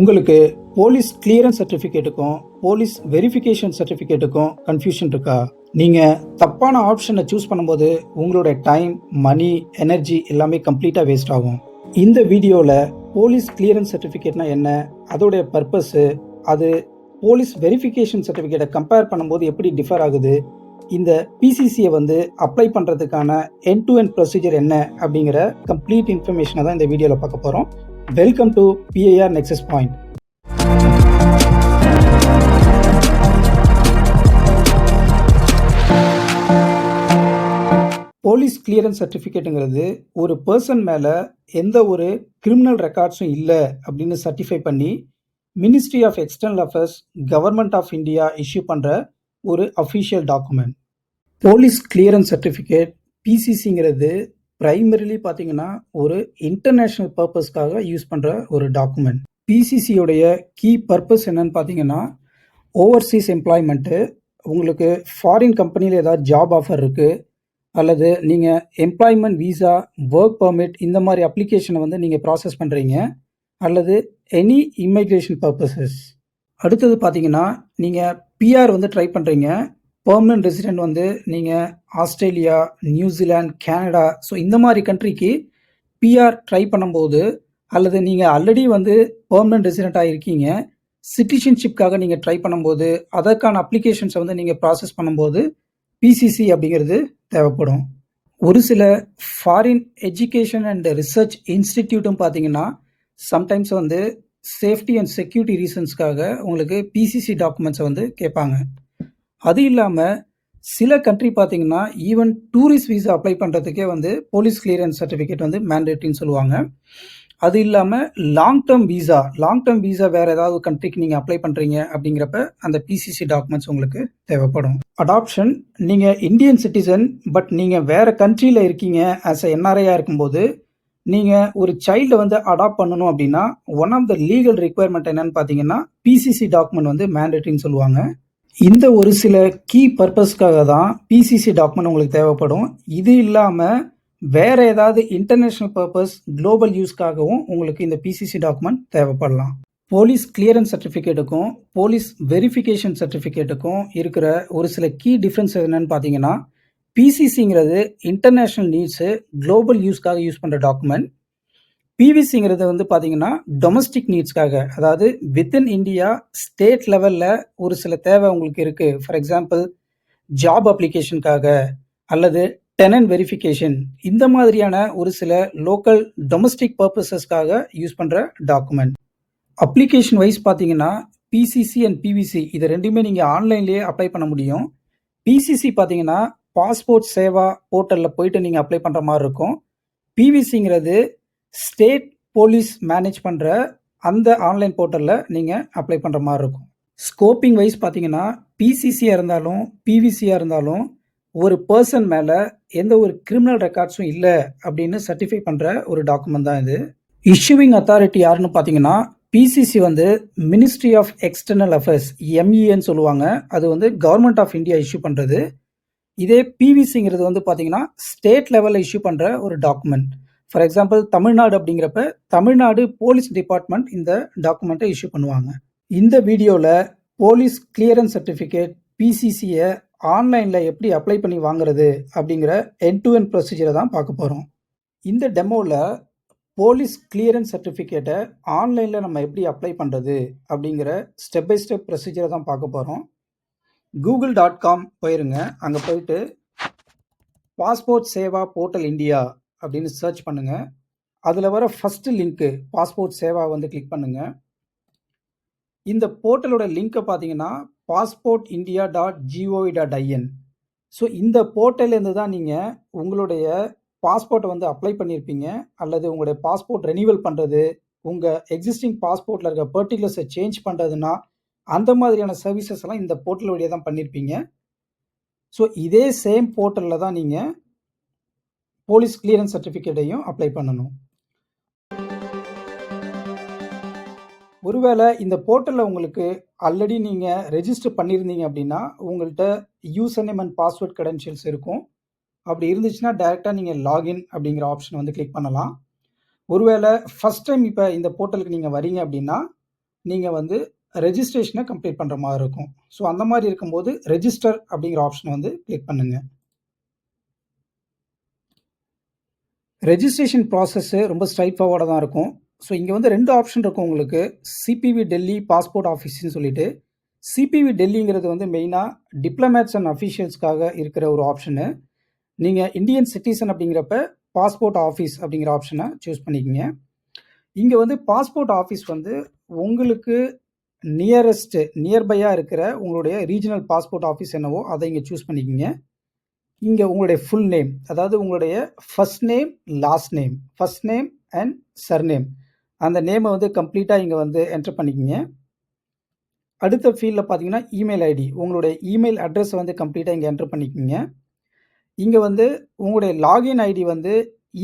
உங்களுக்கு police clearance சர்டிஃபிகேட்டுக்கும் police verification சர்டிஃபிகேட்டுக்கும் கன்ஃபியூஷன் இருக்கா? நீங்கள் தப்பான ஆப்ஷனை சூஸ் பண்ணும்போது உங்களோட டைம் மணி எனர்ஜி எல்லாமே கம்ப்ளீட்டாக வேஸ்ட் ஆகும். இந்த வீடியோவில் போலீஸ் கிளியரன்ஸ் சர்டிஃபிகேட்னா என்ன? அதோடைய பர்பஸ்ஸு அது போலீஸ் வெரிஃபிகேஷன் சர்டிஃபிகேட்டை கம்பேர் பண்ணும்போது எப்படி டிஃபர் ஆகுது? இந்த பிசிசியை வந்து அப்ளை பண்ணுறதுக்கான என் டு என் ப்ரொசீஜர் என்ன? அப்படிங்கிற கம்ப்ளீட் இன்ஃபர்மேஷனை தான் இந்த வீடியோவில் பார்க்க போகிறோம் welcome to BIR nexus point police clearance சர்டிஃபிகேட்டுங்கிறது ஒரு பர்சன் மேலே எந்த ஒரு கிரிமினல் ரெக்கார்ட்ஸும் இல்லை அப்படின்னு சர்டிஃபை பண்ணி ministry of external affairs government of India issue பண்ணுற ஒரு official document police clearance certificate பிசிசிங்கிறது primarily பார்த்தீங்கன்னா ஒரு இன்டர்நேஷ்னல் பர்பஸ்க்காக யூஸ் பண்ணுற ஒரு டாக்குமெண்ட் பிசிசியோடைய கீ பர்பஸ் என்னன்னு பார்த்தீங்கன்னா ஓவர்சீஸ் எம்ப்ளாய்மெண்ட்டு உங்களுக்கு ஃபாரின் கம்பெனியில் ஏதாவது ஜாப் ஆஃபர் இருக்குது அல்லது நீங்கள் எம்ப்ளாய்மெண்ட் வீசா ஒர்க் பர்மிட் இந்த மாதிரி அப்ளிகேஷனை வந்து நீங்கள் ப்ராசஸ் பண்ணுறீங்க அல்லது எனி இமிக்ரேஷன் பர்பஸஸ் அடுத்தது பார்த்தீங்கன்னா நீங்கள் பிஆர் வந்து ட்ரை பண்ணுறீங்க பெர்மனன்ட் ரெசிடென்ட் வந்து நீங்கள் ஆஸ்திரேலியா நியூசிலாந்து கனடா ஸோ இந்த மாதிரி கண்ட்ரிக்கு பிஆர் ட்ரை பண்ணும்போது அல்லது நீங்கள் ஆல்ரெடி வந்து பெர்மனன்ட் ரெசிடெண்ட்டாக இருக்கீங்க சிட்டிசன்ஷிப்காக நீங்கள் ட்ரை பண்ணும்போது அதற்கான அப்ளிகேஷன்ஸை வந்து நீங்கள் ப்ராசஸ் பண்ணும்போது பிசிசி அப்படிங்கிறது தேவைப்படும். ஒரு சில ஃபாரின் எஜுகேஷன் அண்ட் ரிசர்ச் இன்ஸ்டிடியூட்டும் பார்த்தீங்கன்னா சம்டைம்ஸ் வந்து சேஃப்டி அண்ட் செக்யூரிட்டி ரீசன்ஸ்க்காக உங்களுக்கு பிசிசி டாக்குமெண்ட்ஸை வந்து கேட்பாங்க. அது இல்லாமல் சில கண்ட்ரி பார்த்தீங்கன்னா ஈவன் டூரிஸ்ட் வீசா அப்ளை பண்ணுறதுக்கே வந்து போலீஸ் கிளியரன்ஸ் சர்டிஃபிகேட் வந்து மேண்டேட்ரின்னு சொல்லுவாங்க. அது இல்லாமல் long term visa long term visa வேறு ஏதாவது கண்ட்ரிக்கு நீங்கள் அப்ளை பண்ணுறீங்க அப்படிங்கிறப்ப அந்த பிசிசி டாக்குமெண்ட்ஸ் உங்களுக்கு தேவைப்படும். அடாப்ஷன் நீங்கள் இந்தியன் சிட்டிசன் பட் நீங்கள் வேறு கண்ட்ரியில் இருக்கீங்க ஆஸ் அ என்ஆர்ஐயாக இருக்கும்போது நீங்கள் ஒரு சைல்டை வந்து அடாப்ட் பண்ணணும் அப்படின்னா one of the legal requirement என்னன்னு பார்த்தீங்கன்னா பிசிசி டாக்குமெண்ட் வந்து மேண்டேட்ரின்னு சொல்லுவாங்க. இந்த ஒரு சில கீ பர்பஸ்க்காக தான் பிசிசி டாக்குமெண்ட் உங்களுக்கு தேவைப்படும். இது இல்லாமல் வேற ஏதாவது இன்டர்நேஷ்னல் பர்பஸ் குளோபல் யூஸ்க்காகவும் உங்களுக்கு இந்த பிசிசி டாக்குமெண்ட் தேவைப்படலாம். போலீஸ் கிளியரன்ஸ் சர்டிஃபிகேட்டுக்கும் போலீஸ் வெரிஃபிகேஷன் சர்டிஃபிகேட்டுக்கும் இருக்கிற ஒரு சில கீ டிஃப்ரென்ஸ் என்னென்னு பார்த்தீங்கன்னா பிசிசிங்கிறது இன்டர்நேஷ்னல் நீட்ஸு குளோபல் யூஸ்க்காக யூஸ் பண்ணுற டாக்குமெண்ட் பிவிசிங்கிறது வந்து பார்த்தீங்கன்னா டொமஸ்டிக் நீட்ஸ்க்காக அதாவது வித்தின் இந்தியா ஸ்டேட் லெவலில் ஒரு சில தேவை உங்களுக்கு இருக்குது ஃபார் எக்ஸாம்பிள் ஜாப் அப்ளிகேஷனுக்காக அல்லது டெனன்ட் வெரிஃபிகேஷன் இந்த மாதிரியான ஒரு சில லோக்கல் டொமஸ்டிக் பர்பஸஸ்க்காக யூஸ் பண்ணுற டாக்குமெண்ட் அப்ளிகேஷன் வைஸ் பார்த்தீங்கன்னா பிசிசி அண்ட் பிவிசி இது ரெண்டுமே நீங்கள் ஆன்லைன்லேயே அப்ளை பண்ண முடியும். பிசிசி பார்த்தீங்கன்னா பாஸ்போர்ட் சேவா போர்ட்டலில் போயிட்டு நீங்கள் அப்ளை பண்ணுற மாதிரி இருக்கும். பிவிசிங்கிறது ஸ்டேட் போலீஸ் மேனேஜ் பண்ணுற அந்த ஆன்லைன் போர்ட்டலில் நீங்கள் அப்ளை பண்ணுற மாதிரி இருக்கும். ஸ்கோப்பிங் வைஸ் பார்த்தீங்கன்னா பிசிசியாக இருந்தாலும் பிவிசியாக இருந்தாலும் ஒரு பர்சன் மேலே எந்த ஒரு கிரிமினல் ரெக்கார்ட்ஸும் இல்லை அப்படின்னு சர்டிஃபை பண்ணுற ஒரு டாக்குமெண்ட் தான் இது. இஷ்யூவிங் அத்தாரிட்டி யாருன்னு பார்த்தீங்கன்னா பிசிசி வந்து மினிஸ்ட்ரி ஆஃப் எக்ஸ்டர்னல் அஃபேர்ஸ் எம்இஏன்னு சொல்லுவாங்க. அது வந்து கவர்மெண்ட் ஆஃப் இந்தியா இஷ்யூ பண்ணுறது இதே பிவிசிங்கிறது வந்து பார்த்தீங்கன்னா ஸ்டேட் லெவலில் இஷ்யூ பண்ணுற ஒரு டாக்குமெண்ட் ஃபார் எக்ஸாம்பிள் தமிழ்நாடு அப்படிங்கிறப்ப தமிழ்நாடு போலீஸ் டிபார்ட்மெண்ட் இந்த டாக்குமெண்ட்டை இஷ்யூ பண்ணுவாங்க. இந்த வீடியோவில் போலீஸ் கிளியரன்ஸ் சர்டிஃபிகேட் பிசிசியை ஆன்லைனில் எப்படி அப்ளை பண்ணி வாங்குறது அப்படிங்கிற என் டு என் ப்ரொசீஜரை தான் பார்க்க போகிறோம் இந்த டெமோவில் போலீஸ் கிளியரன்ஸ் சர்டிஃபிகேட்டை ஆன்லைனில் நம்ம எப்படி அப்ளை பண்ணுறது அப்படிங்கிற ஸ்டெப் பை ஸ்டெப் ப்ரொசீஜரை தான் பார்க்க போகிறோம் கூகுள் டாட் காம் போயிருங்க. அங்கே போயிட்டு பாஸ்போர்ட் சேவா போர்ட்டல் இந்தியா அப்படின்னு சர்ச் பண்ணுங்கள் அதில் வர ஃபஸ்ட்டு லிங்க்கு பாஸ்போர்ட் சேவா வந்து கிளிக் பண்ணுங்கள் இந்த போர்ட்டலோட லிங்க்கை பார்த்தீங்கன்னா passport India dot gov dot in so இந்த போர்ட்டல்லேருந்து தான் நீங்கள் உங்களுடைய பாஸ்போர்ட்டை வந்து அப்ளை பண்ணியிருப்பீங்க அல்லது உங்களுடைய பாஸ்போர்ட் ரெனியூவல் பண்ணுறது உங்கள் எக்ஸிஸ்டிங் பாஸ்போர்ட்டில் இருக்க பர்டிகுலர்ஸை சேஞ்ச் பண்ணுறதுனா அந்த மாதிரியான சர்வீசஸ் எல்லாம் இந்த போர்ட்டல் வழியாக தான் பண்ணியிருப்பீங்க ஸோ இதே சேம் போர்ட்டலில் தான் நீங்கள் போலீஸ் கிளியரன்ஸ் சர்டிஃபிகேட்டையும் அப்ளை பண்ணணும். ஒருவேளை இந்த போர்ட்டலில் உங்களுக்கு ஆல்ரெடி நீங்கள் ரெஜிஸ்டர் பண்ணியிருந்தீங்க அப்படின்னா உங்கள்கிட்ட user name and password credentials இருக்கும். அப்படி இருந்துச்சுன்னா டேரெக்டாக நீங்கள் லாகின் அப்படிங்கிற ஆப்ஷன் வந்து கிளிக் பண்ணலாம். ஒருவேளை ஃபஸ்ட் டைம் இப்போ இந்த போர்ட்டலுக்கு நீங்கள் வரீங்க அப்படின்னா நீங்கள் வந்து ரெஜிஸ்ட்ரேஷனை கம்ப்ளீட் பண்ணுற மாதிரி இருக்கும். ஸோ அந்த மாதிரி இருக்கும்போது ரெஜிஸ்டர் அப்படிங்கிற ஆப்ஷன் வந்து கிளிக் பண்ணுங்கள் ரெஜிஸ்ட்ரேஷன் ப்ராசஸ்ஸு ரொம்ப ஸ்ட்ரைட் ஃபார்வர்டாக தான் இருக்கும். ஸோ இங்கே வந்து ரெண்டு ஆப்ஷன் இருக்கும் உங்களுக்கு. சிபிவி டெல்லி பாஸ்போர்ட் ஆஃபீஸ்ன்னு சொல்லிட்டு. சிபிவி டெல்லிங்கிறது வந்து மெயினாக டிப்ளமேட்ஸ் அண்ட் அஃபிஷியல்ஸ்க்காக இருக்கிற ஒரு ஆப்ஷனு. நீங்கள் இந்தியன் சிட்டிசன் அப்படிங்கிறப்ப பாஸ்போர்ட் ஆஃபீஸ் அப்படிங்கிற ஆப்ஷனை சூஸ் பண்ணிக்கிங்க இங்கே வந்து பாஸ்போர்ட் ஆஃபீஸ் வந்து உங்களுக்கு நியரஸ்ட்டு நியர்பையாக இருக்கிற உங்களுடைய ரீஜினல் பாஸ்போர்ட் ஆஃபீஸ் என்னவோ அதை இங்கே சூஸ் பண்ணிக்கிங்க இங்கே உங்களுடைய ஃபுல் நேம் அதாவது உங்களுடைய first name, last name, first name and surname அந்த நேமை வந்து கம்ப்ளீட்டாக இங்கே வந்து என்டர் பண்ணிக்கிங்க அடுத்த ஃபீல்டில் பார்த்தீங்கன்னா, இமெயில் ஐடி உங்களுடைய இமெயில் அட்ரஸை வந்து கம்ப்ளீட்டாக இங்கே என்டர் பண்ணிக்கிங்க இங்கே வந்து உங்களுடைய லாகின் ஐடி வந்து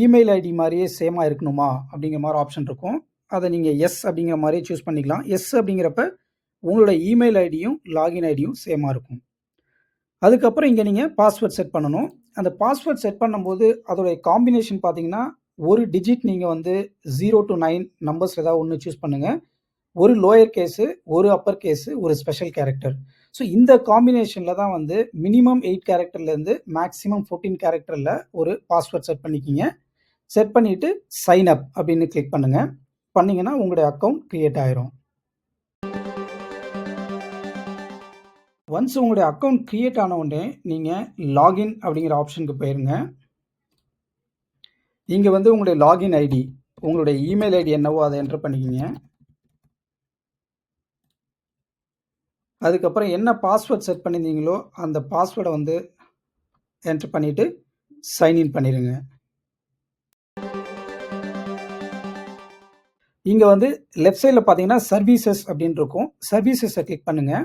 இமெயில் ஐடி மாதிரியே சேமாக இருக்கணுமா? அப்படிங்கிற மாதிரி ஆப்ஷன் இருக்கும். அதை நீங்கள் எஸ் அப்படிங்கிற மாதிரியே சூஸ் பண்ணிக்கலாம். எஸ் அப்படிங்கிறப்ப உங்களோட இமெயில் ஐடியும், லாகின் ஐடியும் சேமாக இருக்கும். அதுக்கப்புறம் இங்கே நீங்கள் பாஸ்வேர்ட் செட் பண்ணணும். அந்த பாஸ்வேர்ட் செட் பண்ணும்போது அதோடைய காம்பினேஷன் பார்த்தீங்கன்னா, ஒரு டிஜிட் நீங்கள் வந்து ஜீரோ டூ 9 நம்பர்ஸ்ல ஏதாவது ஒன்று சூஸ் பண்ணுங்கள் ஒரு லோயர் கேஸு, ஒரு அப்பர் கேஸு, ஒரு ஸ்பெஷல் கேரக்டர். ஸோ இந்த காம்பினேஷனில் தான் வந்து மினிமம் எயிட் கேரக்டர்லேருந்து மேக்ஸிமம் ஃபோர்டீன் கேரக்டரில் ஒரு பாஸ்வேர்ட் செட் பண்ணிக்கிங்க செட் பண்ணிவிட்டு சைன் அப் அப்படின்னு கிளிக் பண்ணுங்கள் பண்ணீங்கன்னா உங்களுடைய அக்கௌண்ட் க்ரியேட் ஆயிரும். ஒன்ஸ் உங்களுடைய அக்கௌண்ட் கிரியேட் ஆன உடனே நீங்கள் லாகின் அப்படிங்கிற ஆப்ஷனுக்கு போயிருங்க. இங்கே வந்து உங்களுடைய லாகின் ஐடி, உங்களுடைய இமெயில் ஐடி என்னவோ அதை என்டர் பண்ணிக்கிங்க அதுக்கப்புறம் என்ன பாஸ்வேர்ட் செட் பண்ணியிருந்தீங்களோ, அந்த பாஸ்வேர்டை வந்து என்டர் பண்ணிவிட்டு சைன்இன் பண்ணிடுங்க இங்கே வந்து லெஃப்ட் சைடில் பார்த்தீங்கன்னா, சர்வீசஸ் அப்படின்னு இருக்கும். சர்வீசஸை கிளிக் பண்ணுங்கள்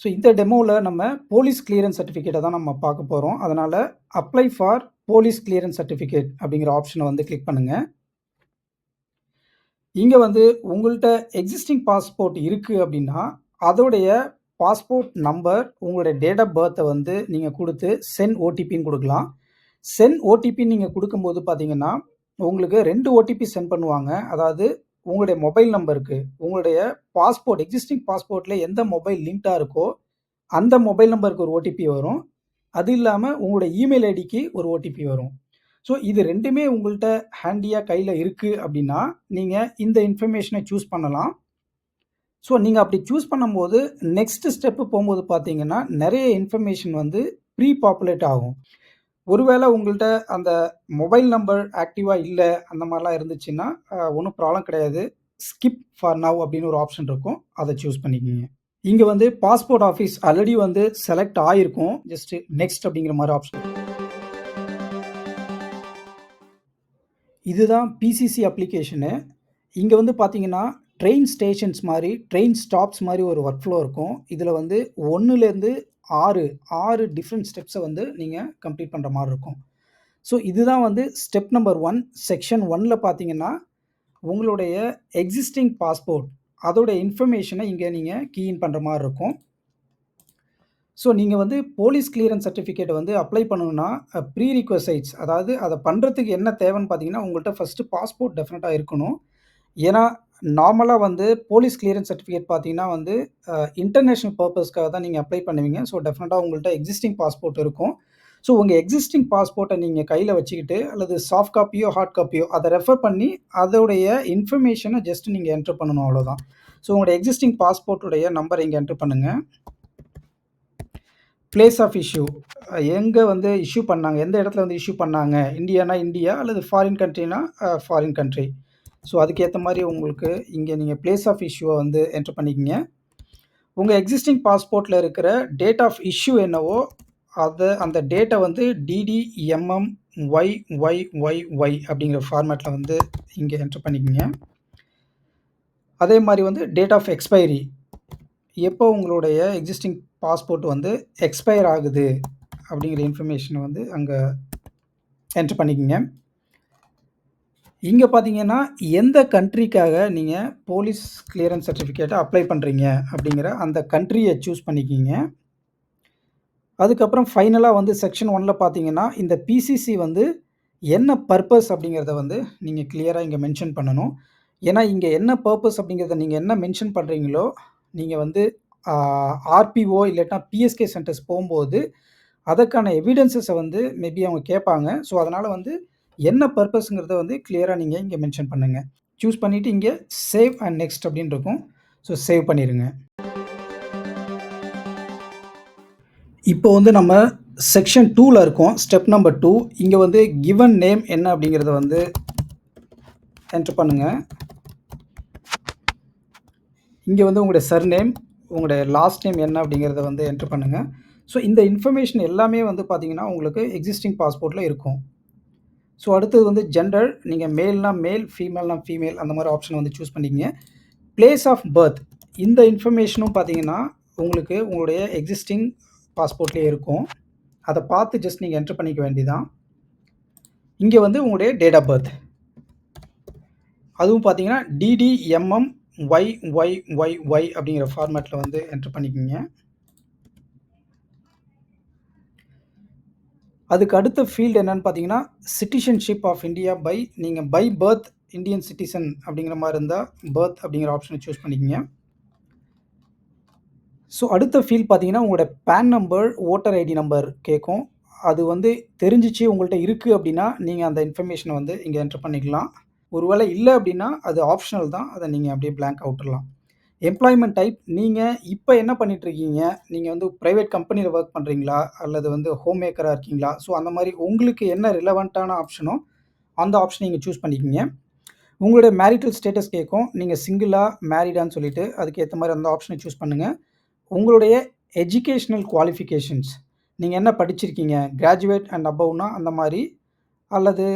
ஸோ இந்த டெமோவில் நம்ம போலீஸ் கிளியரன்ஸ் சர்டிஃபிகேட்டை தான் நம்ம பார்க்க போகிறோம் அதனால் apply for police clearance certificate அப்படிங்கிற ஆப்ஷனை வந்து கிளிக் பண்ணுங்கள் இங்கே வந்து உங்கள்கிட்ட எக்ஸிஸ்டிங் பாஸ்போர்ட் இருக்குது அப்படின்னா, அதோடைய பாஸ்போர்ட் நம்பர், உங்களுடைய டேட் ஆஃப் பர்த்தை வந்து நீங்கள் கொடுத்து சென் ஓடிபின்னு கொடுக்கலாம். சென் ஓடிபின்னு நீங்கள் கொடுக்கும்போது பார்த்தீங்கன்னா, உங்களுக்கு ரெண்டு ஓடிபி சென்ட் பண்ணுவாங்க. அதாவது உங்களுடைய மொபைல் நம்பருக்கு, உங்களுடைய பாஸ்போர்ட் எக்ஸிஸ்டிங் பாஸ்போர்ட்ல எந்த மொபைல் லிங்க்டாக இருக்கோ, அந்த மொபைல் நம்பருக்கு ஒரு ஓடிபி வரும். அது இல்லாமல் உங்களுடைய இமெயில் ஐடிக்கு ஒரு ஓடிபி வரும். ஸோ இது ரெண்டுமே உங்கள்கிட்ட ஹேண்டியாக கையில் இருக்குது அப்படின்னா, நீங்கள் இந்த இன்ஃபர்மேஷனை சூஸ் பண்ணலாம். ஸோ நீங்கள் அப்படி சூஸ் பண்ணும்போது, நெக்ஸ்ட் ஸ்டெப்பு போகும்போது பார்த்தீங்கன்னா, நிறைய இன்ஃபர்மேஷன் வந்து ப்ரீ பாப்புலேட் ஆகும். ஒருவேளை உங்கள்கிட்ட அந்த மொபைல் நம்பர் ஆக்டிவாக இல்லை அந்த மாதிரிலாம் இருந்துச்சுன்னா, ஒன்றும் ப்ராப்ளம் கிடையாது. ஸ்கிப் ஃபார் நவ் அப்படின்னு ஒரு ஆப்ஷன் இருக்கும். அதை சூஸ் பண்ணிக்கோங்க இங்கே வந்து பாஸ்போர்ட் ஆஃபீஸ் ஆல்ரெடி வந்து செலக்ட் ஆகிருக்கும் ஜஸ்ட் நெக்ஸ்ட் அப்படிங்கிற மாதிரி ஆப்ஷன். இதுதான் பிசிசி அப்ளிகேஷனு. இங்கே வந்து பார்த்தீங்கன்னா, ட்ரெயின் ஸ்டேஷன்ஸ் மாதிரி ட்ரெயின் ஸ்டாப்ஸ் மாதிரி ஒரு ஒர்க் ஃப்ளோ இருக்கும். இதில் வந்து ஒன்றுலேருந்து ஆறு ஆறு டிஃப்ரெண்ட் ஸ்டெப்ஸை வந்து நீங்கள் கம்ப்ளீட் பண்ணுற மாதிரி இருக்கும். ஸோ இதுதான் வந்து ஸ்டெப் நம்பர் ஒன் செக்ஷன் ஒனில் பார்த்தீங்கன்னா, உங்களுடைய எக்ஸிஸ்டிங் பாஸ்போர்ட் அதோட இன்ஃபர்மேஷனை இங்கே நீங்கள் கீஇன் பண்ணுற மாதிரி இருக்கும். ஸோ நீங்கள் வந்து போலீஸ் கிளியரன்ஸ் சர்டிஃபிகேட் வந்து அப்ளை பண்ணணும்னா, ப்ரீ ரிக்வசைட்ஸ் அதாவது அதை பண்ணுறதுக்கு என்ன தேவைன்னு பார்த்தீங்கன்னா, உங்கள்கிட்ட ஃபஸ்ட்டு பாஸ்போர்ட் டெஃபினட்டாக இருக்கணும். ஏன்னா, நார்மலாக வந்து போலீஸ் கிளியரன்ஸ் சர்டிஃபிகேட் பார்த்தீங்கன்னா வந்து, இன்டர்நேஷ்னல் பர்பஸ்க்காக தான் நீங்கள் அப்ளை பண்ணுவீங்க. ஸோ டெஃபினட்டாக உங்கள்கிட்ட எக்ஸிஸ்டிங் பாஸ்போர்ட் இருக்கும். ஸோ உங்கள் எக்ஸிஸ்டிங் பாஸ்போர்ட்டை நீங்கள் கையில் வச்சுக்கிட்டு, அல்லது சாஃப்ட் காப்பியோ, ஹார்ட் காப்பியோ அதை ரெஃபர் பண்ணி, அதோடைய இன்ஃபர்மேஷனை ஜஸ்ட் நீங்கள் என்டர் பண்ணணும் அவ்வளோதான். ஸோ உங்களுடைய எக்ஸிஸ்டிங் பாஸ்போர்ட்டுடைய நம்பர் இங்கே என்டர் பண்ணுங்கள் பிளேஸ் ஆஃப் இஷ்யூ எங்கே வந்து இஷ்யூ பண்ணாங்க, எந்த இடத்துல வந்து இஷ்யூ பண்ணாங்க. இந்தியானா இந்தியா அல்லது ஃபாரின் கண்ட்ரினா ஃபாரின் கண்ட்ரி. ஸோ அதுக்கேற்ற மாதிரி உங்களுக்கு இங்கே நீங்கள் பிளேஸ் ஆஃப் இஷ்யூவை வந்து என்டர் பண்ணிக்கிங்க. உங்கள் எக்ஸிஸ்டிங் பாஸ்போர்ட்டில் இருக்கிற டேட் ஆஃப் இஷ்யூ என்னவோ, அதை அந்த டேட்டை வந்து DD, MM, Y, Y, Y, Y அப்படிங்கிற ஃபார்மேட்டில் வந்து இங்கே என்டர் பண்ணிக்கிங்க. அதே மாதிரி வந்து டேட் ஆஃப் எக்ஸ்பைரி எப்போ உங்களுடைய எக்ஸிஸ்டிங் பாஸ்போர்ட் வந்து எக்ஸ்பயர் ஆகுது அப்படிங்கிற இன்ஃபர்மேஷனை வந்து அங்கே என்டர் பண்ணிக்கிங்க. இங்கே பார்த்தீங்கன்னா, எந்த கண்ட்ரிக்காக நீங்கள் போலீஸ் கிளியரன்ஸ் சர்டிஃபிகேட்டை அப்ளை பண்ணுறீங்க அப்படிங்கிற அந்த கண்ட்ரியை சூஸ் பண்ணிக்கிங்க அதுக்கப்புறம் ஃபைனலாக வந்து செக்ஷன் ஒனில் பார்த்தீங்கன்னா, இந்த பிசிசி வந்து என்ன பர்பஸ் அப்படிங்கிறத வந்து நீங்கள் கிளியராக இங்கே மென்ஷன் பண்ணணும். ஏன்னா, இங்கே என்ன பர்பஸ் அப்படிங்கிறத நீங்கள் என்ன மென்ஷன் பண்ணுறீங்களோ நீங்கள் வந்து ஆர்பிஓ இல்லாட்டினா பிஎஸ்கே சென்டர்ஸ் போகும்போது அதற்கான எவிடன்சஸை வந்து மேபி அவங்க கேட்பாங்க. ஸோ, அதனால் வந்து என்ன பர்பஸுங்கிறத வந்து கிளியராக நீங்கள் இங்கே மென்ஷன் பண்ணுங்கள் சூஸ் பண்ணிவிட்டு இங்கே சேவ் அண்ட் நெக்ஸ்ட் அப்படின்னு இருக்கும். ஸோ, சேவ் பண்ணிடுங்க இப்போ வந்து நம்ம செக்ஷன் டூவில் இருக்கோம். ஸ்டெப் நம்பர் டூ இங்கே வந்து கிவன் நேம் என்ன அப்படிங்கிறத வந்து என்டர் பண்ணுங்க. இங்கே வந்து உங்களுடைய சர்நேம், உங்களுடைய லாஸ்ட் நேம் என்ன அப்படிங்கிறத வந்து என்டர் பண்ணுங்கள் ஸோ, இந்த இன்ஃபர்மேஷன் எல்லாமே வந்து பார்த்தீங்கன்னா, உங்களுக்கு எக்ஸிஸ்டிங் பாஸ்போர்ட்டில் இருக்கும். ஸோ, அடுத்தது வந்து ஜெண்டர் நீங்கள் மேல்னா மேல், ஃபீமேல்னா ஃபீமேல் அந்த மாதிரி ஆப்ஷனை வந்து சூஸ் பண்ணிக்கங்க. பிளேஸ் ஆஃப் பர்த் இந்த இன்ஃபர்மேஷனும் பார்த்தீங்கன்னா, உங்களுக்கு உங்களுடைய எக்ஸிஸ்டிங் பாஸ்போர்ட்லேயே இருக்கும். அதை பார்த்து ஜஸ்ட் நீங்கள் என்டர் பண்ணிக்க வேண்டியதுதான். இங்கே வந்து உங்களுடைய டேட் ஆஃப் பர்த். அதுவும் பார்த்தீங்கன்னா, DD MM Y, Y, Y, Y அப்படிங்கிற ஃபார்மேட்டில் வந்து என்டர் பண்ணிக்கங்க. அதுக்கு அடுத்த ஃபீல்டு என்னன்னு பார்த்தீங்கன்னா, சிட்டிசன்ஷிப் ஆஃப் இந்தியா பை நீங்கள் பை பர்த் இண்டியன் சிட்டிசன் அப்படிங்கிற மாதிரி இருந்தால் பர்த் அப்படிங்கிற ஆப்ஷனை சூஸ் பண்ணிக்கிங்க ஸோ, அடுத்த ஃபீல்ட் பார்த்தீங்கன்னா, உங்களோட PAN number, voter ID number கேட்கும். அது வந்து தெரிஞ்சுச்சு உங்கள்கிட்ட இருக்குது அப்படின்னா, நீங்கள் அந்த இன்ஃபர்மேஷனை வந்து இங்கே என்டர் பண்ணிக்கலாம். ஒருவேளை இல்லை அப்படின்னா, அது ஆப்ஷனல் தான். அதை நீங்கள் அப்படியே பிளாங்க் அவுட்டுடலாம் எம்ப்ளாய்மெண்ட் டைப் நீங்கள் இப்போ என்ன பண்ணிகிட்ருக்கீங்க நீங்கள் வந்து ப்ரைவேட் கம்பெனியில் ஒர்க் பண்ணுறீங்களா அல்லது வந்து ஹோம் மேக்கராக இருக்கீங்களா? ஸோ, அந்த மாதிரி உங்களுக்கு என்ன ரிலவெண்ட்டான ஆப்ஷனோ, அந்த ஆப்ஷன் நீங்கள் சூஸ் பண்ணிக்கிங்க உங்களுடைய மேரிட்டல் ஸ்டேட்டஸ் கேட்கும். நீங்கள் சிங்கிளாக மேரிடான்னு சொல்லிட்டு அதுக்கேற்ற மாதிரி அந்த ஆப்ஷனை சூஸ் பண்ணுங்கள் உங்களுடைய எஜுகேஷ்னல் குவாலிஃபிகேஷன்ஸ் நீங்கள் என்ன படிச்சிருக்கீங்க? கிராஜுவேட் அண்ட் அபவ்னா அந்த மாதிரி அல்லது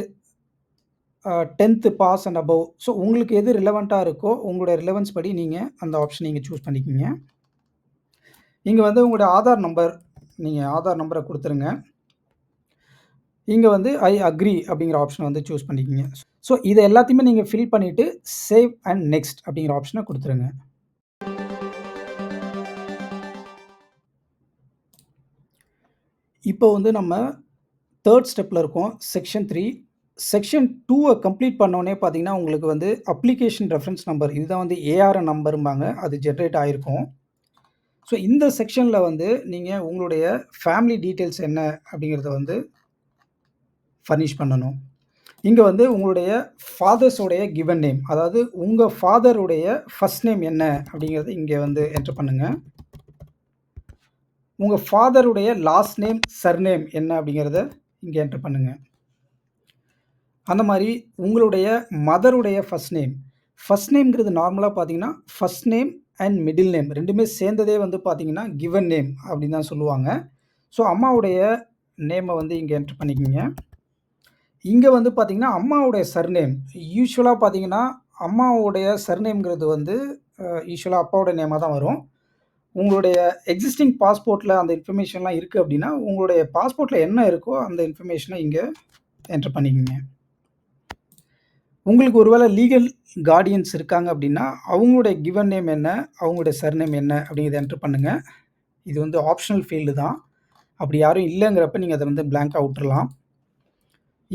tenth pass and above. So, உங்களுக்கு எது ரிலவெண்ட்டாக இருக்கோ, உங்களோட ரிலவன்ஸ் படி நீங்கள் அந்த ஆப்ஷன் நீங்கள் சூஸ் பண்ணிக்கிங்க இங்கே வந்து உங்களுடைய ஆதார் நம்பர் நீங்கள் ஆதார் நம்பரை கொடுத்துருங்க இங்கே வந்து ஐ அக்ரி அப்படிங்கிற ஆப்ஷனை வந்து சூஸ் பண்ணிக்கிங்க ஸோ, இதை எல்லாத்தையுமே நீங்கள் ஃபில் பண்ணிவிட்டு சேவ் அண்ட் நெக்ஸ்ட் அப்படிங்கிற ஆப்ஷனை கொடுத்துருங்க இப்போ வந்து நம்ம தேர்ட் ஸ்டெப்பில் இருக்கோம். செக்ஷன் த்ரீ செக்ஷன் டூவை கம்ப்ளீட் பண்ணோடனே பார்த்தீங்கன்னா, உங்களுக்கு வந்து அப்ளிகேஷன் ரெஃபரன்ஸ் நம்பர் இதுதான் வந்து ஏஆர்என் நம்பரும்பாங்க அது ஜென்ரேட் ஆகிருக்கும் ஸோ, இந்த செக்ஷனில் வந்து நீங்கள் உங்களுடைய ஃபேமிலி டீட்டெயில்ஸ் என்ன அப்படிங்கிறத வந்து ஃபர்னிஷ் பண்ணணும். இங்கே வந்து உங்களுடைய ஃபாதர்ஸோடைய கிவன் நேம் அதாவது உங்கள் ஃபாதருடைய ஃபஸ்ட் நேம் என்ன அப்படிங்கிறத இங்கே வந்து என்டர் பண்ணுங்க. உங்கள் ஃபாதருடைய லாஸ்ட் நேம், சர்நேம் என்ன அப்படிங்கிறத இங்கே என்டர் பண்ணுங்கள் அந்த மாதிரி உங்களுடைய மதருடைய ஃபர்ஸ்ட் நேம். ஃபர்ஸ்ட் நேம்ங்கிறது நார்மலாக பார்த்தீங்கன்னா, first name and middle name ரெண்டுமே சேர்ந்ததே வந்து பார்த்தீங்கன்னா, கிவன் நேம் அப்படின்னு தான் சொல்லுவாங்க. ஸோ, அம்மாவுடைய நேமை வந்து இங்கே என்டர் பண்ணிக்கோங்க இங்கே வந்து பார்த்தீங்கன்னா, அம்மாவுடைய சர்நேம் யூஸ்வலாக பார்த்தீங்கன்னா, அம்மாவுடைய சர்நேம்ங்கிறது வந்து யூஸ்வலாக யூசுவலா அப்பாவோட தான் வரும். உங்களுடைய எக்ஸிஸ்டிங் பாஸ்போர்ட்டில் அந்த இன்ஃபர்மேஷன்லாம் இருக்குது அப்படின்னா, உங்களுடைய பாஸ்போர்ட்டில் என்ன இருக்கோ அந்த இன்ஃபர்மேஷனை இங்கே என்டர் பண்ணிக்கோங்க உங்களுக்கு ஒருவேளை லீகல் கார்டியன்ஸ் இருக்காங்க அப்படின்னா, அவங்களுடைய கிவன் நேம் என்ன? அவங்களுடைய சர்நேம் என்ன? அப்படிங்கிறத என்டர் பண்ணுங்கள் இது வந்து ஆப்ஷனல் ஃபீல்டு தான். அப்படி யாரும் இல்லைங்கிறப்ப நீங்கள் அதை வந்து பிளாங்காக விட்டுறலாம்.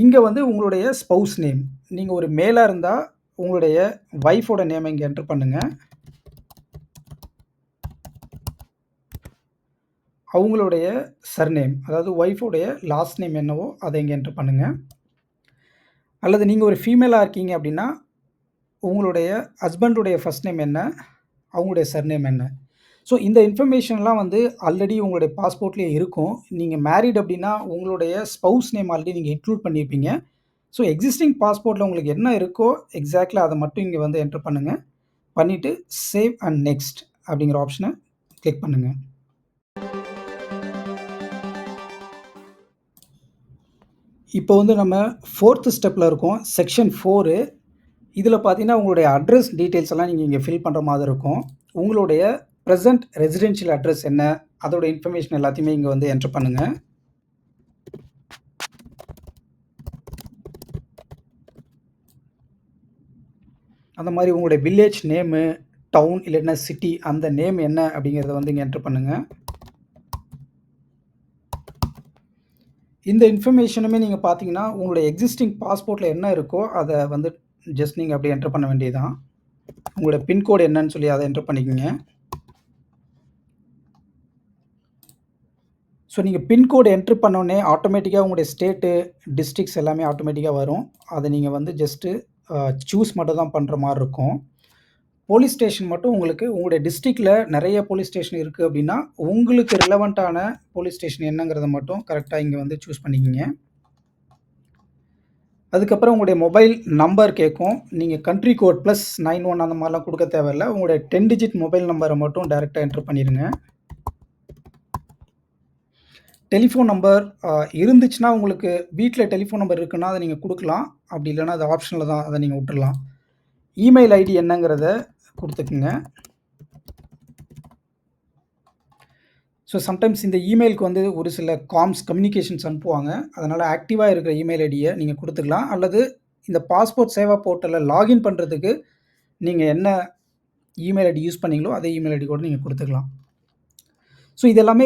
இங்கே வந்து உங்களுடைய ஸ்பவுஸ் நேம். நீங்கள் ஒரு மேலாக இருந்தால் உங்களுடைய ஒய்ஃபோட நேமை இங்கே என்டர் பண்ணுங்க. அவங்களுடைய சர்நேம் அதாவது ஒய்ஃபோடைய லாஸ்ட் நேம் என்னவோ அதை இங்கே என்டர் பண்ணுங்கள் அல்லது நீங்கள் ஒரு ஃபீமேலாக இருக்கீங்க அப்படின்னா, உங்களுடைய ஹஸ்பண்டுடைய ஃபர்ஸ்ட் நேம் என்ன? அவங்களுடைய சர்நேம் என்ன? ஸோ, இந்த இன்ஃபர்மேஷன்லாம் வந்து ஆல்ரெடி உங்களுடைய பாஸ்போர்ட்லேயே இருக்கும். நீங்கள் மேரிட் அப்படின்னா, உங்களுடைய ஸ்பவுஸ் நேம் ஆல்ரெடி நீங்கள் இன்க்ளூட் பண்ணியிருப்பீங்க. ஸோ, எக்ஸிஸ்டிங் பாஸ்போர்ட்டில் உங்களுக்கு என்ன இருக்கோ எக்ஸாக்ட்லா அதை மட்டும் இங்கே வந்து என்டர் பண்ணுங்கள் பண்ணிவிட்டு சேவ் அண்ட் நெக்ஸ்ட் அப்படிங்கிற ஆப்ஷனை கிளிக் பண்ணுங்கள் இப்போ வந்து நம்ம ஃபோர்த்து ஸ்டெப்பில் இருக்கோம். செக்ஷன் ஃபோரு இதில் பார்த்தீங்கன்னா, உங்களுடைய அட்ரஸ் டீட்டெயில்ஸ் எல்லாம் நீங்கள் இங்கே ஃபில் பண்ணுற மாதிரி இருக்கும். உங்களுடைய பிரசன்ட் ரெசிடென்ஷியல் அட்ரஸ் என்ன? அதோட இன்ஃபர்மேஷன் எல்லாத்தையுமே இங்கே வந்து என்டர் பண்ணுங்க. அந்த மாதிரி உங்களுடைய வில்லேஜ் நேமு, டவுன் இல்லைன்னா சிட்டி அந்த நேம் என்ன அப்படிங்கிறத வந்து இங்கே என்டர் பண்ணுங்கள் இந்த இன்ஃபர்மேஷனுமே நீங்கள் பார்த்தீங்கன்னா, உங்களுடைய எக்ஸிஸ்டிங் பாஸ்போர்ட்டில் என்ன இருக்கோ அதை வந்து ஜஸ்ட் நீங்கள் அப்படியே என்டர் பண்ண வேண்டியது தான். உங்களோட பின்கோடு என்னன்னு சொல்லி அதை என்டர் பண்ணிக்கோங்க ஸோ நீங்கள் பின்கோடு என்டர் பண்ணோடனே ஆட்டோமேட்டிக்காக உங்களுடைய ஸ்டேட்டு, டிஸ்ட்ரிக்ஸ் எல்லாமே ஆட்டோமேட்டிக்காக வரும். அதை நீங்கள் வந்து ஜஸ்ட்டு சூஸ் மட்டும் தான் பண்ணுற மாதிரி இருக்கும். போலீஸ் ஸ்டேஷன் மட்டும் உங்களுக்கு உங்களுடைய டிஸ்ட்ரிக்டில் நிறைய போலீஸ் ஸ்டேஷன் இருக்குது அப்படின்னா, உங்களுக்கு ரிலவெண்ட்டான போலீஸ் ஸ்டேஷன் என்னங்கிறத மட்டும் கரெக்டாக இங்கே வந்து சூஸ் பண்ணிக்கிங்க அதுக்கப்புறம் உங்களுடைய மொபைல் நம்பர் கேட்கும். நீங்கள் கண்ட்ரி கோட் +91 அந்த மாதிரிலாம் கொடுக்க தேவையில்ல. உங்களுடைய 10 டிஜிட் மொபைல் நம்பரை மட்டும் டேரெக்டாக என்டர் பண்ணிருங்க. டெலிஃபோன் நம்பர் இருந்துச்சுன்னா உங்களுக்கு வீட்டில் டெலிஃபோன் நம்பர் இருக்குன்னா, அதை நீங்கள் கொடுக்கலாம் அப்படி இல்லைன்னா அது ஆப்ஷனில் தான். அதை நீங்கள் விட்டுடலாம் இமெயில் ஐடி என்னங்கிறத கொடுத்துக்குங்க ஸோ சம்டைம்ஸ் இந்த இமெயிலுக்கு வந்து ஒரு சில காம்ஸ் கம்யூனிகேஷன்ஸ் அனுப்புவாங்க. அதனால் ஆக்டிவாக இருக்கிற இமெயில் ஐடியை நீங்கள் கொடுத்துக்கலாம் அல்லது இந்த பாஸ்போர்ட் சேவா போர்ட்டலில் லாகின் பண்ணுறதுக்கு நீங்கள் என்ன இமெயில் ஐடி யூஸ் பண்ணீங்களோ, அதே இமெயில் ஐடி கூட நீங்கள் கொடுத்துக்கலாம் ஸோ இது எல்லாமே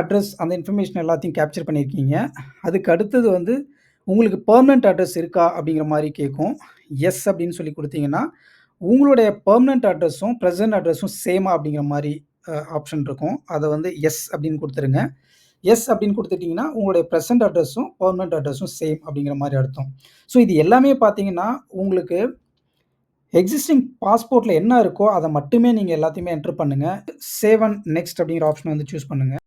அட்ரஸ் அந்த இன்ஃபர்மேஷன் எல்லாத்தையும் கேப்சர் பண்ணியிருக்கீங்க. அதுக்கு அடுத்தது வந்து உங்களுக்கு பர்மனெண்ட் அட்ரஸ் இருக்கா? அப்படிங்கிற மாதிரி கேட்கும். எஸ் அப்படின்னு சொல்லி கொடுத்தீங்கன்னா உங்களுடைய பெர்மனன்ட் அட்ரஸும், ப்ரெசன்ட் அட்ரஸும் சேமா அப்படிங்கிற மாதிரி ஆப்ஷன் இருக்கும். அதை வந்து எஸ் அப்படின்னு கொடுத்துருங்க எஸ் அப்படின்னு கொடுத்துட்டிங்கன்னா உங்களுடைய ப்ரெசன்ட் அட்ரஸும், பெர்மனன்ட் அட்ரஸும் சேம் அப்படிங்கிற மாதிரி அர்த்தம். ஸோ இது எல்லாமே பார்த்தீங்கன்னா, உங்களுக்கு எக்ஸிஸ்டிங் பாஸ்போர்ட்டில் என்ன இருக்கோ, அதை மட்டுமே நீங்கள் எல்லாத்தையுமே என்டர் பண்ணுங்கள் சேவ் அண்ட் நெக்ஸ்ட் அப்படிங்கிற ஆப்ஷனை வந்து சூஸ் பண்ணுங்கள்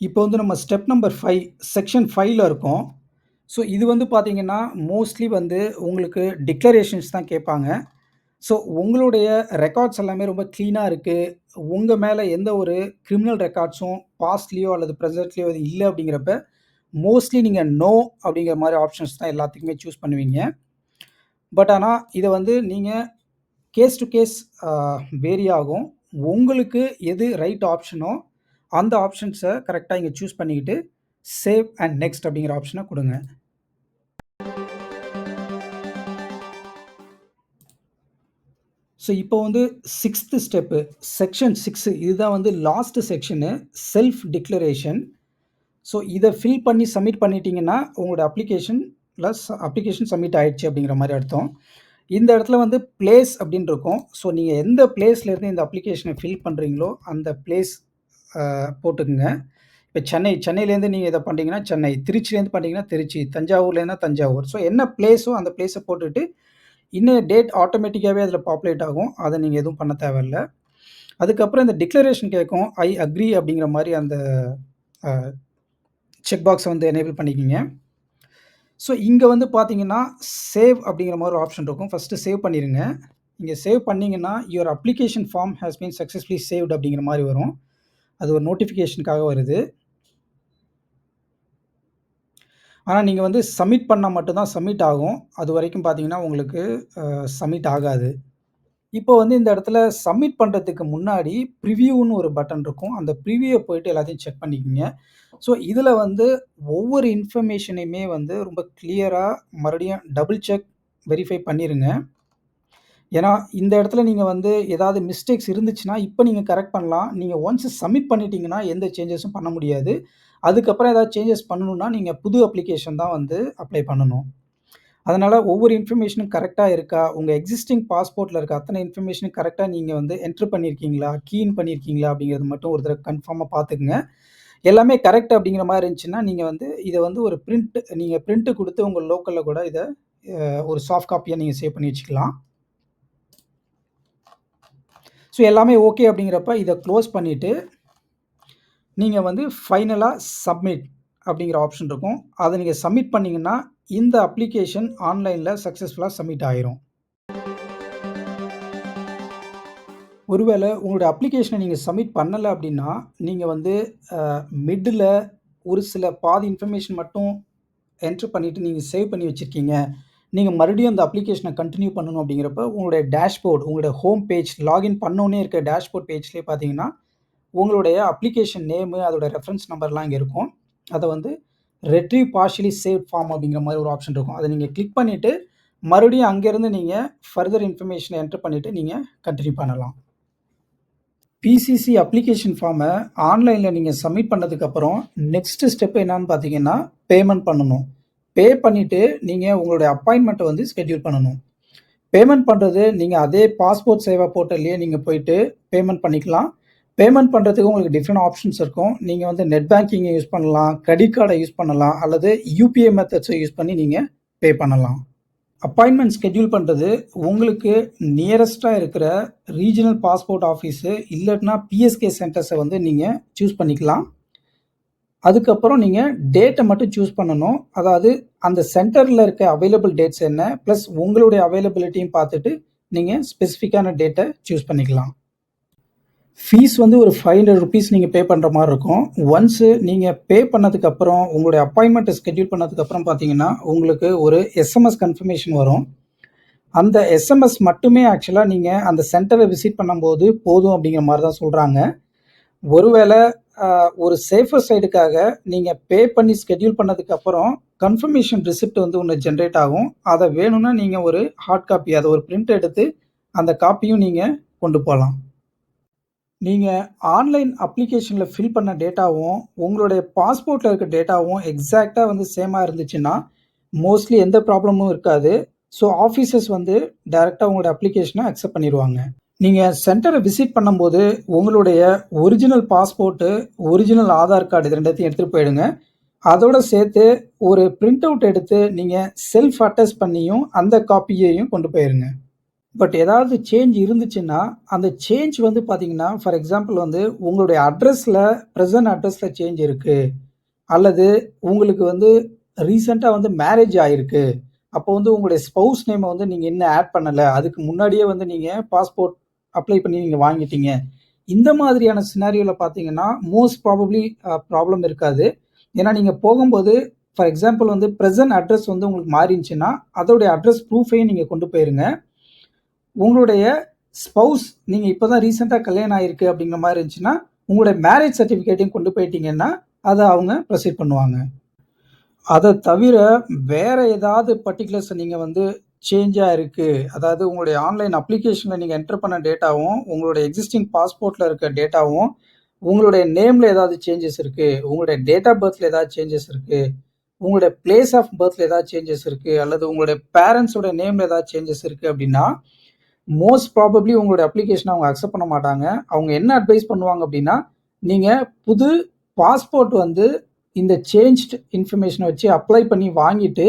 இப்போ வந்து நம்ம ஸ்டெப் நம்பர் ஃபைவ் செக்ஷன் ஃபைவ்ல இருக்கோம். ஸோ இது வந்து பார்த்தீங்கன்னா, மோஸ்ட்லி வந்து உங்களுக்கு டிக்ளரேஷன்ஸ் தான் கேட்பாங்க. ஸோ உங்களுடைய ரெக்கார்ட்ஸ் எல்லாமே ரொம்ப கிளீனா இருக்கு. உங்க மேல எந்த ஒரு கிரிமினல் ரெக்கார்ட்ஸும் பாஸ்ட்லயோ அல்லது பிரசன்ட்லயோ அது இல்ல அப்படிங்கிறப்ப, மோஸ்ட்லி நீங்க நோ அப்படிங்கிற மாரி ஆப்ஷன்ஸ் தான் எல்லாத்துக்குமே சூஸ் பண்ணுவீங்க. பட் ஆனா, இத வந்து நீங்க கேஸ் டூ கேஸ் அ வேரி ஆகும். உங்களுக்கு எது ரைட் ஆப்ஷனோ, அந்த ஆப்ஷன்ஸ கரெக்ட்டா இங்க சூஸ் பண்ணிக்கிட்டு, சேவ் அண்ட் நெக்ஸ்ட் அப்படிங்கிற ஆப்ஷன குடுங்க. ஸோ இப்போ வந்து சிக்ஸ்த்து ஸ்டெப்பு செக்ஷன் சிக்ஸு இதுதான் வந்து last section self declaration. So இதை ஃபில் பண்ணி சப்மிட் பண்ணிட்டீங்கன்னா, உங்களோட அப்ளிகேஷன்ல ப்ளஸ் அப்ளிகேஷன் சப்மிட் ஆகிடுச்சு அப்படிங்கிற மாதிரி அர்த்தம். இந்த இடத்துல வந்து பிளேஸ் அப்படின்னு இருக்கும். ஸோ நீங்கள் எந்த பிளேஸ்லேருந்து இந்த அப்ளிகேஷனை ஃபில் பண்ணுறீங்களோ அந்த பிளேஸ் போட்டுக்குங்க இப்போ சென்னை சென்னையிலேருந்து நீங்கள் இதை பண்ணிங்கன்னா சென்னை, திருச்சியிலேருந்து பண்ணிங்கன்னா திருச்சி, தஞ்சாவூர்லேருந்தா தஞ்சாவூர். ஸோ என்ன பிளேஸோ அந்த பிளேஸை போட்டுட்டு, இன்னும் டேட் ஆட்டோமேட்டிக்காகவே அதில் பாப்புலேட் ஆகும். அதை நீங்கள் எதுவும் பண்ண தேவையில்ல. அதுக்கப்புறம் இந்த டிக்ளரேஷன் கேட்கும். ஐ அக்ரி அப்படிங்கிற மாதிரி அந்த செக் பாக்ஸை வந்து எனேபிள் பண்ணிக்கிங்க ஸோ இங்கே வந்து பார்த்தீங்கன்னா, சேவ் அப்படிங்கிற மாதிரி ஒரு ஆப்ஷன் இருக்கும். ஃபர்ஸ்ட்டு சேவ் பண்ணிடுங்க இங்கே சேவ் பண்ணிங்கன்னா your application form has been successfully saved அப்படிங்கிற மாதிரி வரும். அது ஒரு நோட்டிஃபிகேஷனுக்காக வருது. ஆனால் நீங்கள் வந்து சப்மிட் பண்ணால் மட்டும்தான் சப்மிட் ஆகும். அதுவரைக்கும் பார்த்தீங்கன்னா, உங்களுக்கு சப்மிட் ஆகாது. இப்போ வந்து இந்த இடத்துல சப்மிட் பண்ணுறதுக்கு முன்னாடி ப்ரிவியூன்னு ஒரு பட்டன் இருக்கும். அந்த ப்ரிவியூவை போயிட்டு எல்லாத்தையும் செக் பண்ணிக்கோங்க ஸோ இதில் வந்து ஒவ்வொரு இன்ஃபர்மேஷனையுமே வந்து ரொம்ப கிளியராக மறுபடியும் டபுள் செக், வெரிஃபை பண்ணிடுங்க ஏன்னா, இந்த இடத்துல நீங்கள் வந்து ஏதாவது மிஸ்டேக்ஸ் இருந்துச்சுன்னா, இப்போ நீங்கள் கரெக்ட் பண்ணலாம். நீங்கள் ஒன்ஸ் சப்மிட் பண்ணிட்டீங்கன்னா, எந்த சேஞ்சஸும் பண்ண முடியாது. அதுக்கப்புறம் ஏதாவது சேஞ்சஸ் பண்ணணும்னா, நீங்கள் புது அப்ளிகேஷன் தான் வந்து அப்ளை பண்ணணும். அதனால் ஒவ்வொரு இன்ஃபர்மேஷனும் கரெக்டாக இருக்கா? உங்கள் எக்ஸிஸ்டிங் பாஸ்போர்ட்டில் இருக்க அத்தனை இன்ஃபர்மேஷனும் கரெக்டாக நீங்கள் வந்து என்ட்ரு பண்ணியிருக்கீங்களா? கீன் பண்ணியிருக்கீங்களா? அப்படிங்கிறது மட்டும் ஒரு தடவை கன்ஃபார்மாக பார்த்துக்குங்க எல்லாமே கரெக்ட் அப்படிங்கிற மாதிரி இருந்துச்சுன்னா, நீங்கள் வந்து இதை வந்து ஒரு பிரிண்ட் நீங்கள் பிரிண்ட்டு கொடுத்து உங்கள் லோக்கலில் கூட இதை ஒரு சாஃப்ட் காப்பியாக நீங்கள் சேவ் பண்ணி வச்சுக்கலாம். ஸோ எல்லாமே ஓகே அப்படிங்கிறப்ப இதை க்ளோஸ் பண்ணிவிட்டு நீங்கள் வந்து ஃபைனலாக சப்மிட் அப்படிங்கிற ஆப்ஷன் இருக்கும். அதை நீங்கள் சப்மிட் பண்ணிங்கன்னா இந்த அப்ளிகேஷன் ஆன்லைனில் சக்ஸஸ்ஃபுல்லாக சப்மிட் ஆயிரும். ஒருவேளை உங்களுடைய அப்ளிகேஷனை நீங்கள் சப்மிட் பண்ணலை அப்படின்னா, நீங்கள் வந்து மிடில் ஒரு சில பாதி இன்ஃபர்மேஷன் மட்டும் என்டர் பண்ணிவிட்டு நீங்கள் சேவ் பண்ணி வச்சுருக்கீங்க நீங்கள் மறுபடியும் அந்த அப்ளிகேஷனை கண்டினியூ பண்ணணும் அப்படிங்கிறப்ப, உங்களுடைய டேஷ்போர்ட் உங்களுடைய ஹோம் பேஜ் லாகின் பண்ணோன்னே இருக்க டேஷ்போர்ட் பேஜ்லேயே பார்த்தீங்கன்னா, உங்களுடைய அப்ளிகேஷன் நேமு, அதோட ரெஃபரன்ஸ் நம்பர்லாம் இங்கே இருக்கும். அதை வந்து ரெட்ரி பார்ஷியலி சேவ் ஃபார்ம் அப்படிங்கிற மாதிரி ஒரு ஆப்ஷன் இருக்கும். அதை நீங்கள் கிளிக் பண்ணிவிட்டு மறுபடியும் அங்கேருந்து நீங்கள் ஃபர்தர் இன்ஃபர்மேஷனை என்டர் பண்ணிவிட்டு நீங்கள் கண்டினியூ பண்ணலாம். பிசிசி அப்ளிகேஷன் ஃபார்மை ஆன்லைனில் நீங்கள் சப்மிட் பண்ணதுக்கப்புறம் நெக்ஸ்ட் ஸ்டெப் என்னன்னு பார்த்தீங்கன்னா பேமெண்ட் பண்ணணும் பே பண்ணிவிட்டு நீங்கள் உங்களுடைய அப்பாயின்மெண்ட்டை வந்து ஸ்கெட்யூல் பண்ணணும் பேமெண்ட் பண்ணுறது நீங்கள் அதே பாஸ்போர்ட் சேவா போர்ட்டல்லையே நீங்கள் போயிட்டு பேமெண்ட் பண்ணிக்கலாம் பேமெண்ட் பண்ணுறதுக்கு உங்களுக்கு டிஃப்ரெண்ட் ஆப்ஷன்ஸ் இருக்கும். நீங்கள் வந்து நெட் பேங்கிங்கை யூஸ் பண்ணலாம் கிரெடிட் கார்டை யூஸ் பண்ணலாம் அல்லது யூபிஐ மெத்தட்ஸை யூஸ் பண்ணி நீங்கள் பே பண்ணலாம். அப்பாயின்மெண்ட் ஸ்கெட்யூல் பண்ணுறது உங்களுக்கு நியரஸ்ட்டாக இருக்கிற ரீஜனல் பாஸ்போர்ட் ஆஃபீஸு இல்லைன்னா பிஎஸ்கே சென்டர்ஸை வந்து நீங்கள் சூஸ் பண்ணிக்கலாம். அதுக்கப்புறம் நீங்கள் டேட்டை மட்டும் சூஸ் பண்ணணும். அதாவது அந்த சென்டரில் இருக்க அவைலபிள் டேட்ஸ் என்ன ப்ளஸ் உங்களுடைய அவைலபிலிட்டியும் பார்த்துட்டு நீங்கள் ஸ்பெசிஃபிக்கான டேட்டை சூஸ் பண்ணிக்கலாம். ஃபீஸ் வந்து ஒரு ஃபைவ் ஹண்ட்ரட் ருபீஸ் நீங்கள் பே பண்ணுற மாதிரி இருக்கும். ஒன்ஸு நீங்கள் பே பண்ணதுக்கப்புறம் உங்களுடைய அப்பாயின்மெண்ட்டை ஸ்கெட்யூல் பண்ணதுக்கப்புறம் பார்த்தீங்கன்னா உங்களுக்கு ஒரு எஸ்எம்எஸ் கன்ஃபர்மேஷன் வரும். அந்த எஸ்எம்எஸ் மட்டுமே ஆக்சுவலாக நீங்கள் அந்த சென்டரை விசிட் பண்ணும்போது போதும் அப்படிங்கிற மாதிரி தான் சொல்கிறாங்க ஒருவேளை ஒரு சேஃபர் சைடுக்காக நீங்கள் பே பண்ணி ஸ்கெட்யூல் பண்ணதுக்கப்புறம் கன்ஃபர்மேஷன் ரிசிப்ட் வந்து ஒன்று ஜென்ரேட் ஆகும். அதை வேணும்னா நீங்கள் ஒரு ஹார்ட் காப்பி அதை ஒரு பிரிண்ட் எடுத்து அந்த காப்பியும் நீங்கள் கொண்டு போகலாம். நீங்கள் ஆன்லைன் அப்ளிகேஷனில் ஃபில் பண்ண டேட்டாவும் உங்களுடைய பாஸ்போர்ட்டில் இருக்க டேட்டாவும் எக்ஸாக்டாக வந்து சேமாக இருந்துச்சுன்னா மோஸ்ட்லி எந்த ப்ராப்ளமும் இருக்காது. ஸோ ஆஃபீஸர்ஸ் வந்து டைரெக்டாக உங்களுடைய அப்ளிகேஷனை அக்செப்ட் பண்ணிடுவாங்க. நீங்கள் சென்டரை விசிட் பண்ணும்போது உங்களுடைய original passport original Aadhaar card இது ரெண்டத்தையும் எடுத்துகிட்டு போயிடுங்க. அதோட சேர்த்து ஒரு பிரிண்ட் அவுட் எடுத்து நீங்கள் செல்ஃப் அட்டஸ்ட் பண்ணியும் அந்த காப்பியையும் கொண்டு போயிருங்க. பட் ஏதாவது சேஞ்ச் இருந்துச்சுன்னா அந்த சேஞ்ச் வந்து பார்த்தீங்கன்னா ஃபார் எக்ஸாம்பிள் வந்து உங்களுடைய அட்ரஸில் ப்ரெசன்ட் அட்ரஸில் சேஞ்ச் இருக்குது அல்லது உங்களுக்கு வந்து ரீசெண்டாக வந்து மேரேஜ் ஆகிருக்கு அப்போ வந்து உங்களுடைய ஸ்பௌஸ் நேமை வந்து நீங்கள் இன்னும் ஆட் பண்ணலை. அதுக்கு முன்னாடியே வந்து நீங்கள் பாஸ்போர்ட் அப்ளை பண்ணி நீங்கள் வாங்கிட்டீங்க. இந்த மாதிரியான சினாரியோவில் பார்த்தீங்கன்னா மோஸ்ட் ப்ராபப்ளி ப்ராப்ளம் இருக்காது. ஏன்னா நீங்கள் போகும்போது ஃபார் எக்ஸாம்பிள் வந்து ப்ரெசன்ட் அட்ரஸ் வந்து உங்களுக்கு மாறிடுச்சுன்னா அதோடைய அட்ரஸ் ப்ரூஃபையும் நீங்கள் கொண்டு போயிருங்க. உங்களுடைய ஸ்பௌஸ் நீங்கள் இப்போ தான் ரீசெண்டாக கல்யாணம் ஆயிருக்கு அப்படிங்கிற மாதிரி இருந்துச்சுன்னா உங்களுடைய மேரேஜ் சர்டிஃபிகேட்டையும் கொண்டு போயிட்டீங்கன்னா அதை அவங்க ப்ரொசீட் பண்ணுவாங்க. அதை தவிர வேறு ஏதாவது பர்டிகுலர்ஸ் நீங்கள் வந்து சேஞ்சாக இருக்குது அதாவது உங்களுடைய ஆன்லைன் அப்ளிகேஷனில் நீங்கள் என்டர் பண்ண டேட்டாவும் உங்களுடைய எக்ஸிஸ்டிங் பாஸ்போர்ட்டில் இருக்க டேட்டாவும் உங்களுடைய நேமில் ஏதாவது சேஞ்சஸ் இருக்குது உங்களுடைய டேட் ஆஃப் பர்த்தில் ஏதாவது சேஞ்சஸ் இருக்குது உங்களுடைய பிளேஸ் ஆஃப் பர்த்தில் ஏதாவது சேஞ்சஸ் இருக்குது அல்லது உங்களுடைய பேரண்ட்ஸோட நேமில் ஏதாவது சேஞ்சஸ் இருக்குது அப்படின்னா மோஸ்ட் ப்ராபப்ளி உங்களுடைய அப்ளிகேஷனை அவங்க அக்செப்ட் பண்ண மாட்டாங்க. அவங்க என்ன அட்வைஸ் பண்ணுவாங்க அப்படின்னா நீங்கள் புது பாஸ்போர்ட் வந்து இந்த சேஞ்ச்ட் இன்ஃபர்மேஷனை வச்சு அப்ளை பண்ணி வாங்கிட்டு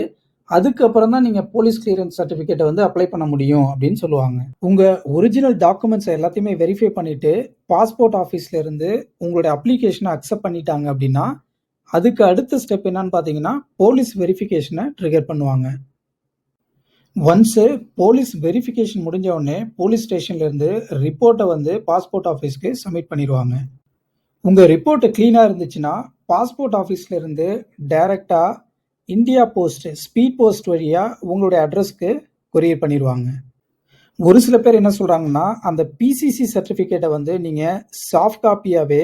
அதுக்கப்புறம் தான் நீங்கள் போலீஸ் கிளியரன்ஸ் சர்டிஃபிகேட்டை வந்து அப்ளை பண்ண முடியும் அப்படின்னு சொல்லுவாங்க. உங்கள் ஒரிஜினல் டாக்குமெண்ட்ஸ் எல்லாத்தையுமே வெரிஃபை பண்ணிவிட்டு பாஸ்போர்ட் ஆஃபீஸ்லேருந்து உங்களுடைய அப்ளிகேஷனை அக்செப்ட் பண்ணிட்டாங்க அப்படின்னா அதுக்கு அடுத்த ஸ்டெப் என்னன்னு பார்த்தீங்கன்னா போலீஸ் வெரிஃபிகேஷனை ட்ரிகர் பண்ணுவாங்க. ஒன்ஸு போலீஸ் வெரிஃபிகேஷன் முடிஞ்ச உடனே போலீஸ் ஸ்டேஷன்லேருந்து ரிப்போர்ட்டை வந்து பாஸ்போர்ட் ஆஃபீஸ்க்கு சப்மிட் பண்ணிடுவாங்க. உங்கள் ரிப்போர்ட்டு க்ளீனாக இருந்துச்சுன்னா பாஸ்போர்ட் ஆஃபீஸ்லேருந்து டைரெக்டாக இந்தியா போஸ்ட் ஸ்பீட் போஸ்ட் வழியாக உங்களுடைய அட்ரஸ்க்கு கொரியர் பண்ணிடுவாங்க. ஒரு சில பேர் என்ன சொல்கிறாங்கன்னா அந்த பிசிசி சர்டிஃபிகேட்டை வந்து நீங்கள் சாஃப்ட் காப்பியாகவே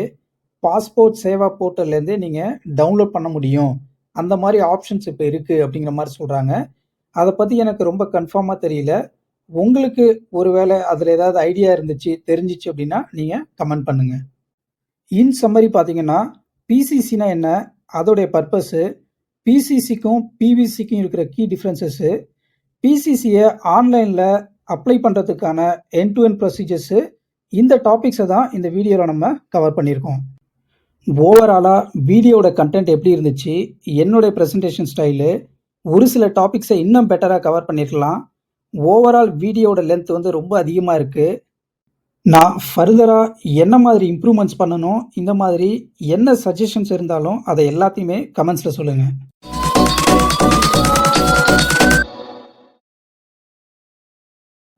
பாஸ்போர்ட் சேவா போர்ட்டல்லேருந்து நீங்கள் டவுன்லோட் பண்ண முடியும். அந்த மாதிரி ஆப்ஷன்ஸ் இப்போ இருக்குது அப்படிங்கிற மாதிரி சொல்கிறாங்க அதை பற்றி எனக்கு ரொம்ப கன்ஃபார்மாக தெரியல. உங்களுக்கு ஒருவேளை அதில் ஏதாவது ஐடியா இருந்துச்சு தெரிஞ்சிச்சு அப்படின்னா நீங்கள் கமெண்ட் பண்ணுங்கள் இன் சம்மரி பார்த்தீங்கன்னா பிசிசினா என்ன? அதோடைய பர்பஸு பிசிசிக்கும் பிவிசிக்கும் இருக்கிற கீ டிஃப்ரென்சஸ்ஸு பிசிசியை ஆன்லைனில் அப்ளை பண்ணுறதுக்கான என் டு என் ப்ரொசீஜர்ஸு இந்த டாபிக்ஸை தான் இந்த வீடியோவில் நம்ம கவர் பண்ணியிருக்கோம். ஓவராலாக வீடியோட கண்டென்ட் எப்படி இருந்துச்சு? என்னுடைய ப்ரெசன்டேஷன் ஸ்டைலு ஒரு சில டாபிக்ஸை இன்னும் பெட்டராக கவர் பண்ணியிருக்கலாம் ஓவரால் வீடியோட லென்த் வந்து ரொம்ப அதிகமாக இருக்குது நான் ஃபர்தராக என்ன மாதிரி இம்ப்ரூவ்மெண்ட்ஸ் பண்ணணும் இந்த மாதிரி என்ன சஜஷன்ஸ் இருந்தாலும் அதை எல்லாத்தையுமே கமெண்ட்ஸில் சொல்லுங்கள்